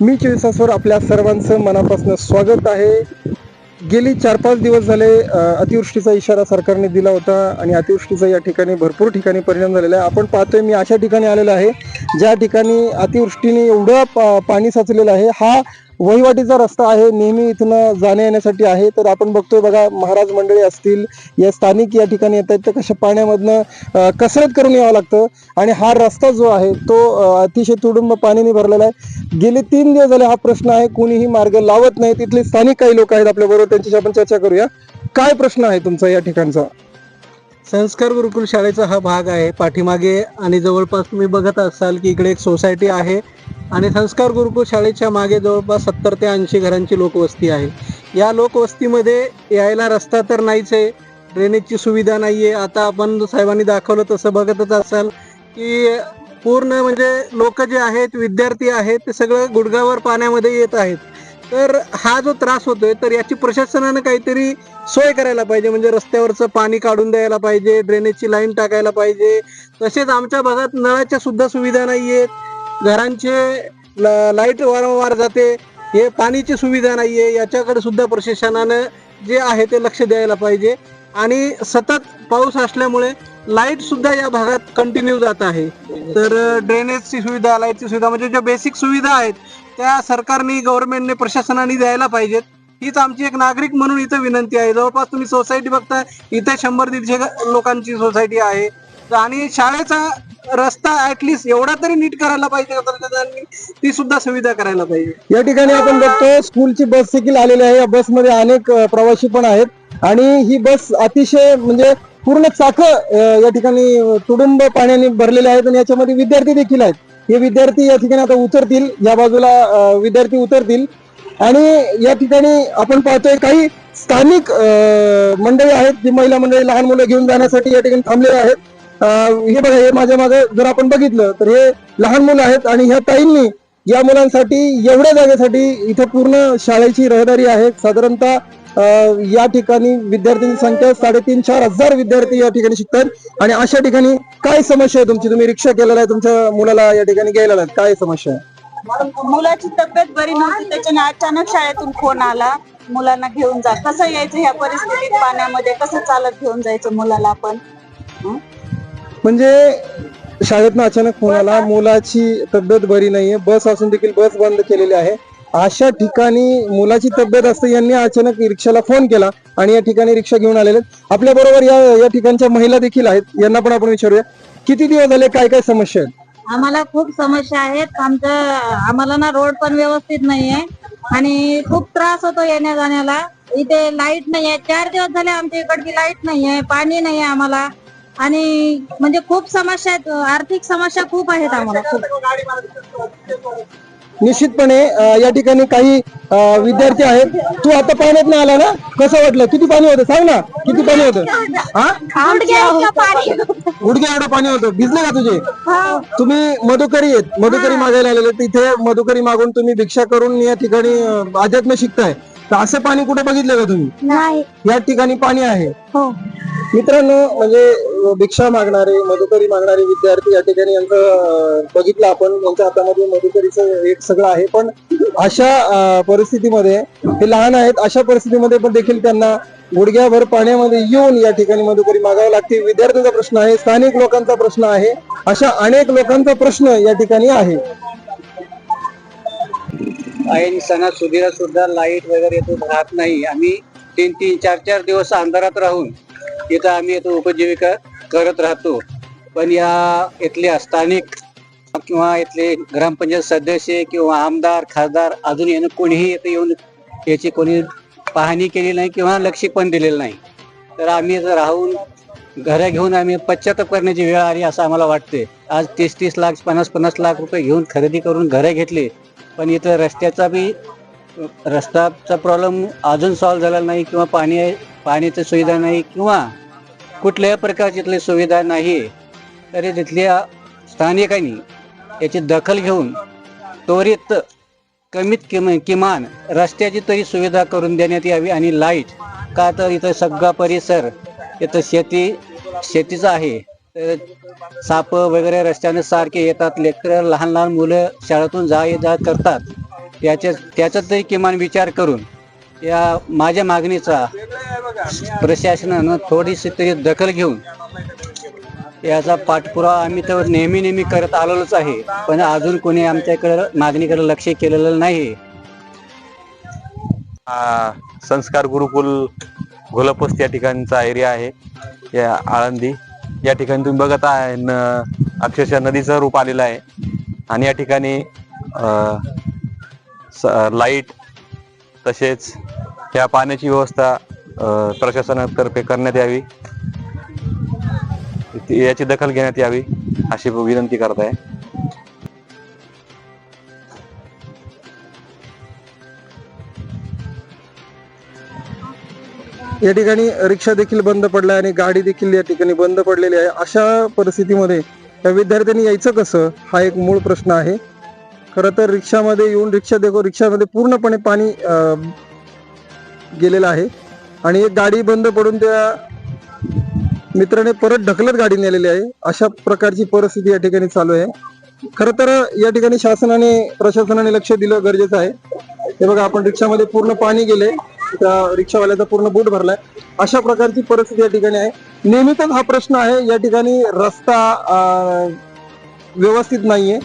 मी चोवीसासवर आपल्या सर्वांचं मनापासून स्वागत आहे. गेली चार पाच दिवस झाले अतिवृष्टीचा इशारा सरकारने दिला होता आणि अतिवृष्टीचा या ठिकाणी भरपूर ठिकाणी परिणाम झालेला आहे. आपण पाहतोय मी अशा ठिकाणी आलेलो आहे ज्या ठिकाणी अतिवृष्टीने एवढं पा पाणी साचलेलं आहे. हा वहिवाटीचा रस्ता आहे नेहमी इथनं जाण्या येण्यासाठी आहे. तर आपण बघतोय बघा महाराज मंडळी असतील या स्थानिक या ठिकाणी येत आहेत तर कशा पाण्यामधनं कसरत करून यावं लागतं? आणि हा रस्ता जो आहे तो अतिशय तुडुंब पाण्याने भरलेला आहे. गेले तीन दिवस झाले हा प्रश्न आहे कोणीही मार्ग लावत नाही. तिथले स्थानिक काही लोक आहेत आपल्याबरोबर त्यांच्याशी आपण चर्चा करूया. काय प्रश्न आहे तुमचा या ठिकाणचा? संस्कार गुरुकुल शाळेचा हा भाग आहे. पाठीमागे आणि जवळपास तुम्ही बघत असाल की इकडे एक सोसायटी आहे आणि संस्कार गुरुकुल शाळेच्या मागे जवळपास सत्तर ते ऐंशी घरांची लोकवस्ती आहे. या लोकवस्तीमध्ये यायला रस्ता तर नाहीच आहे. ड्रेनेजची सुविधा नाही आहे आता आपण साहेबांनी दाखवलं तसं बघतच असाल की पूर्ण म्हणजे लोक जे आहेत विद्यार्थी आहेत ते सगळं गुडघावर पाण्यामध्ये येत आहेत. तर हा जो त्रास होतोय तर याची प्रशासनानं काहीतरी सोय करायला पाहिजे. म्हणजे रस्त्यावरचं पाणी काढून द्यायला पाहिजे ड्रेनेजची लाईन टाकायला पाहिजे. तसेच आमच्या भागात नळाच्या सुद्धा सुविधा नाही आहेत घरांचे ल- लाइट वारंवार जाते. हे पाणीची सुविधा नाही आहे याच्याकडे सुद्धा प्रशासनानं जे आहे ते लक्ष द्यायला पाहिजे. आणि सतत पाऊस असल्यामुळे लाइट सुद्धा या भागात कंटिन्यू जात आहे. तर ड्रेनेजची सुविधा लाईटची सुविधा म्हणजे ज्या बेसिक सुविधा आहेत त्या सरकारने गव्हर्नमेंटने प्रशासनाने द्यायला पाहिजेत. हीच आमची एक नागरिक म्हणून इथं विनंती आहे. जवळपास तुम्ही सोसायटी बघता इथे शंभर दीडशे लोकांची सोसायटी आहे. आणि शाळेचा रस्ता ऍटलिस्ट एवढा तरी नीट करायला पाहिजे ती सुद्धा सुविधा करायला पाहिजे. या ठिकाणी आपण बघतो स्कूलची बस देखील आलेली आहे. या बसमध्ये अनेक प्रवासी पण आहेत. आणि ही बस अतिशय म्हणजे पूर्ण चाक या ठिकाणी तुडुंब पाण्याने भरलेले आहेत. आणि याच्यामध्ये विद्यार्थी देखील आहेत. हे विद्यार्थी या ठिकाणी आता उतरतील. या बाजूला विद्यार्थी उतरतील. आणि या ठिकाणी आपण पाहतोय काही स्थानिक मंडळी आहेत जी महिला मंडळी लहान मुलं घेऊन जाण्यासाठी या ठिकाणी थांबलेले आहेत. हे बघा हे माझ्या मागे जर आपण बघितलं तर हे लहान मुलं आहेत आणि ह्या ताईंनी या मुलांसाठी एवढ्या जागेसाठी इथं पूर्ण शाळेची रहदारी आहे. साधारणतः या ठिकाणी विद्यार्थ्यांची संख्या साडेतीन चार हजार विद्यार्थी या ठिकाणी शिकतात. आणि अशा ठिकाणी काय समस्या आहे तुमची? तुम्ही रिक्षा केलेला आहे तुमच्या मुलाला या ठिकाणी घ्यायला आलात. काय समस्या आहे? मुलाची तब्येत बरी नव्हती त्याच्याने अचानक शाळेतून फोन आला. मुलांना घेऊन जा. कसं यायचं ह्या परिस्थितीत पाण्यामध्ये? कसं चालत घेऊन जायचं मुलाला आपण? म्हणजे शाळेतनं अचानक फोन आला. मुलाची तब्येत बरी नाहीये. बस असून देखील बस बंद केलेली आहे. अशा ठिकाणी मुलाची तब्येत असते यांनी अचानक रिक्षाला फोन केला आणि या ठिकाणी रिक्षा घेऊन आलेले आपल्या बरोबर या या ठिकाणच्या महिला देखील आहेत यांना पण आपण विचारूया. किती दिवस झाले काय काय समस्या आहेत? आम्हाला खूप समस्या आहेत. आमचं आम्हाला ना रोड पण व्यवस्थित नाहीये आणि खूप त्रास होतो येण्या जाण्याला इथे लाइट नाहीये. चार दिवस झाले आमच्या इकडची लाइट नाहीये पाणी नाहीये आम्हाला. आणि म्हणजे खूप समस्या आहेत. आर्थिक समस्या खूप आहेत आम्हाला. खूप निश्चितपणे या ठिकाणी काही विद्यार्थी आहेत. तू आता पाण्यात नाही आला ना? कसं वाटलं? किती पाणी होतं? सांग ना. किती पाणी होतं? हा? गुडघ्या एवढं पाणी. होतं. भिजले का तुझे? तुम्ही मधुकरी आहेत. मधुकरी मागायला आलेले तिथे मधुकरी मागून तुम्ही भिक्षा करून या ठिकाणी अध्यात्म शिकताय. तर असं पाणी कुठे बघितलं का तुम्ही? नाही. या ठिकाणी पाणी आहे. हो. मित्रांनो म्हणजे भिक्षा मागणारे मधुकरी मागणारे विद्यार्थी या ठिकाणी यांचं बघितलं आपण. यांच्या हातामध्ये मधुकरीचं एक सगळं आहे. पण अशा परिस्थितीमध्ये हे लहान आहेत अशा परिस्थितीमध्ये पण देखील त्यांना गुडघ्याभर पाण्यामध्ये येऊन या ठिकाणी मधुकरी मागावं लागते. विद्यार्थ्यांचा प्रश्न आहे स्थानिक लोकांचा प्रश्न आहे अशा अनेक लोकांचा प्रश्न या ठिकाणी आहे. ऐन सुधीरा सुद्धा लाइट वगैरे येतो राहत नाही. आम्ही तीन तीन चार चार दिवस अंधारात राहून इथं आम्ही इथं उपजीविका करत राहतो. पण या इथल्या स्थानिक किंवा इथले ग्रामपंचायत सदस्य किंवा आमदार खासदार अजून येणं कोणीही इथं येऊन याची कोणी पाहणी केली नाही किंवा लक्ष पण दिलेलं नाही. तर आम्ही इथं राहून घरं घेऊन आम्ही पश्चाताप करण्याची वेळ आली असं आम्हाला वाटते आज तीस तीस लाख पन्नास पन्नास लाख रुपये घेऊन खरेदी करून घरं घेतली. पण इथं रस्त्याचा बी रस्त्याचा प्रॉब्लेम अजून सॉल्व्ह झाला नाही किंवा पाणी पाण्याची सुविधा नाही किंवा कुठल्याही प्रकारची इथली सुविधा नाही तरी तिथल्या स्थानिकांनी याची दखल घेऊन त्वरित कमीत किम किमान रस्त्याची तरी सुविधा करून देण्यात यावी आणि लाइट का तर इथं सगळा परिसर इथं शेती शेतीचा आहे. तर साप वगैरे रस्त्याने सारखे येतात लेकर लहान लहान मुलं शाळेतून जा ये जा करतात. याच्या त्याचा तरी किमान विचार करून या माझ्या मागणीचा प्रशासनानं थोडीशी तरी दखल घेऊन याचा पाठपुरावा आम्ही तर नेहमी नेहमी करत आलेलोच आहे. पण अजून कोणी आमच्याकडे मागणीकडे लक्ष केलेलं नाही. संस्कार गुरुकुल घोलपस्त या ठिकाणचा एरिया आहे. या आळंदी. या ठिकाणी तुम्ही बघत आहे न अक्षरशः नदीचं रूप आलेलं आहे. आणि या ठिकाणी लाइट तसेच ह्या पाण्याची व्यवस्था प्रशासनातर्फे करण्यात यावी. याची दखल घेण्यात यावी अशी विनंती करत आहे या ठिकाणी रिक्षा देखील बंद पडल्या आणि गाडी देखील या ठिकाणी बंद पडलेली आहे. अशा परिस्थितीमध्ये या विद्यार्थ्यांनी यायचं कसं? हा एक मूळ प्रश्न आहे. खरं तर रिक्षामध्ये येऊन रिक्षा देखो रिक्षामध्ये पूर्णपणे पाणी गेलेलं आहे. आणि एक गाडी बंद पडून त्या मित्राने परत ढकलत गाडी नेलेली आहे. अशा प्रकारची परिस्थिती या ठिकाणी चालू आहे. खरं तर या ठिकाणी शासनाने प्रशासनाने लक्ष दिलं गरजेचं आहे. हे बघा आपण रिक्षामध्ये पूर्ण पाणी गेले. त्या रिक्षावाल्याचा पूर्ण बूट भरलाय. अशा प्रकारची परिस्थिती या ठिकाणी आहे. नेहमीच हा प्रश्न आहे. या ठिकाणी रस्ता व्यवस्थित नाहीये.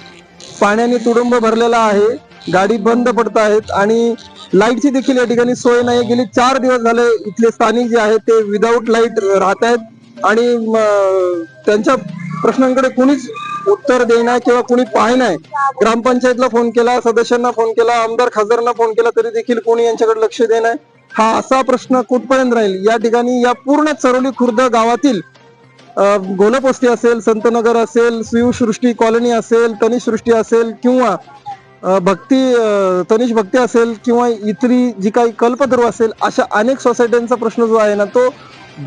पाण्याने तुडुंब भरलेला आहे. गाडी बंद पडत आहेत आणि लाईटची देखील या ठिकाणी सोय नाही गेली चार दिवस झाले इथले स्थानिक जे आहेत ते विदाऊट लाइट राहत आहेत आणि त्यांच्या प्रश्नांकडे कुणीच उत्तर देणार किंवा कुणी पाहणार ग्रामपंचायतला फोन केला सदस्यांना फोन केला आमदार खासदारांना फोन केला तरी देखील कोणी यांच्याकडे लक्ष देणार हा असा प्रश्न कुठपर्यंत राहील? या ठिकाणी या पूर्ण चरोली खुर्द गावातील गोलपस्ती असेल संतनगर असेल शिवसृष्टी कॉलनी असेल तनिष सृष्टी असेल किंवा भक्ती तनिष भक्ती असेल किंवा इतरी जी काही कल्पतरू असेल अशा अनेक सोसायट्यांचा प्रश्न जो आहे ना तो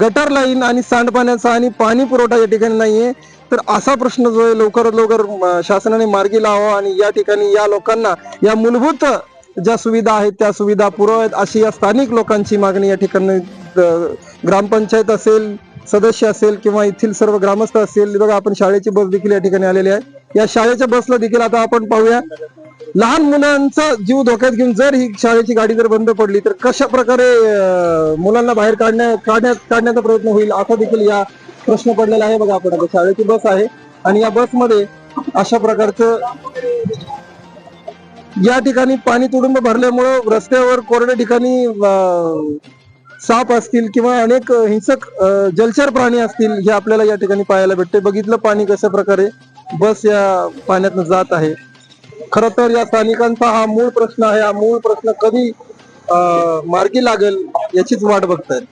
गटर लाईन आणि सांडपाण्याचा आणि पाणी पुरवठा या ठिकाणी नाहीये. तर असा प्रश्न जो आहे लवकरात लवकर शासनाने मार्गी लावा आणि या ठिकाणी या लोकांना या मूलभूत ज्या सुविधा आहेत त्या सुविधा पुरवाव्यात अशी या स्थानिक लोकांची मागणी या ठिकाणी ग्रामपंचायत असेल सदस्य असेल किंवा येथील सर्व ग्रामस्थ असेल बघा आपण शाळेची बस देखील या ठिकाणी आलेली आहे. या शाळेच्या बसला देखील आता आपण पाहूया. लहान मुलांचा जीव धोक्यात घेऊन जर ही शाळेची गाडी जर बंद पडली तर कशा प्रकारे मुलांना बाहेर काढण्या काढण्यात काढण्याचा प्रयत्न होईल? असा देखील या प्रश्न पडलेला आहे. बघा आपण आता शाळेची बस आहे. आणि या बसमध्ये अशा प्रकारचं या ठिकाणी पाणी तुडुंब भरल्यामुळं रस्त्यावर कोरड्या ठिकाणी साप असतील किंवा अनेक हिंसक जलचर प्राणी असतील हे आपल्याला या ठिकाणी पाहायला भेटते बघितलं पाणी कशा प्रकारे बस या पाण्यात जात आहे. खर तर या स्थानिकांचा हा मूळ प्रश्न आहे. हा मूळ प्रश्न कधी मार्गी लागेल याचीच वाट बघतायत.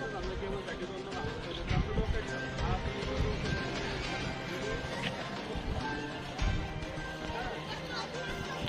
Thank you.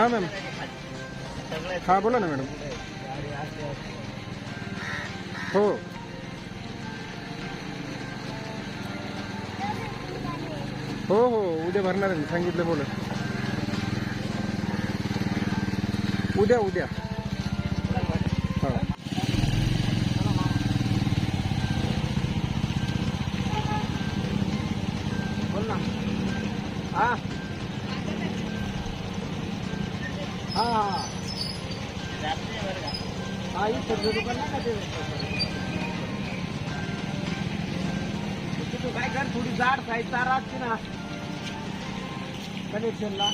हा मॅम. हा बोला ना मॅडम. हो. हो हो उद्या भरणार आहे मी सांगितलं बोला. उद्या उद्या. बोल ना. हा. काय कर थोडी जाड साईज तारा असते ना कनेक्शनला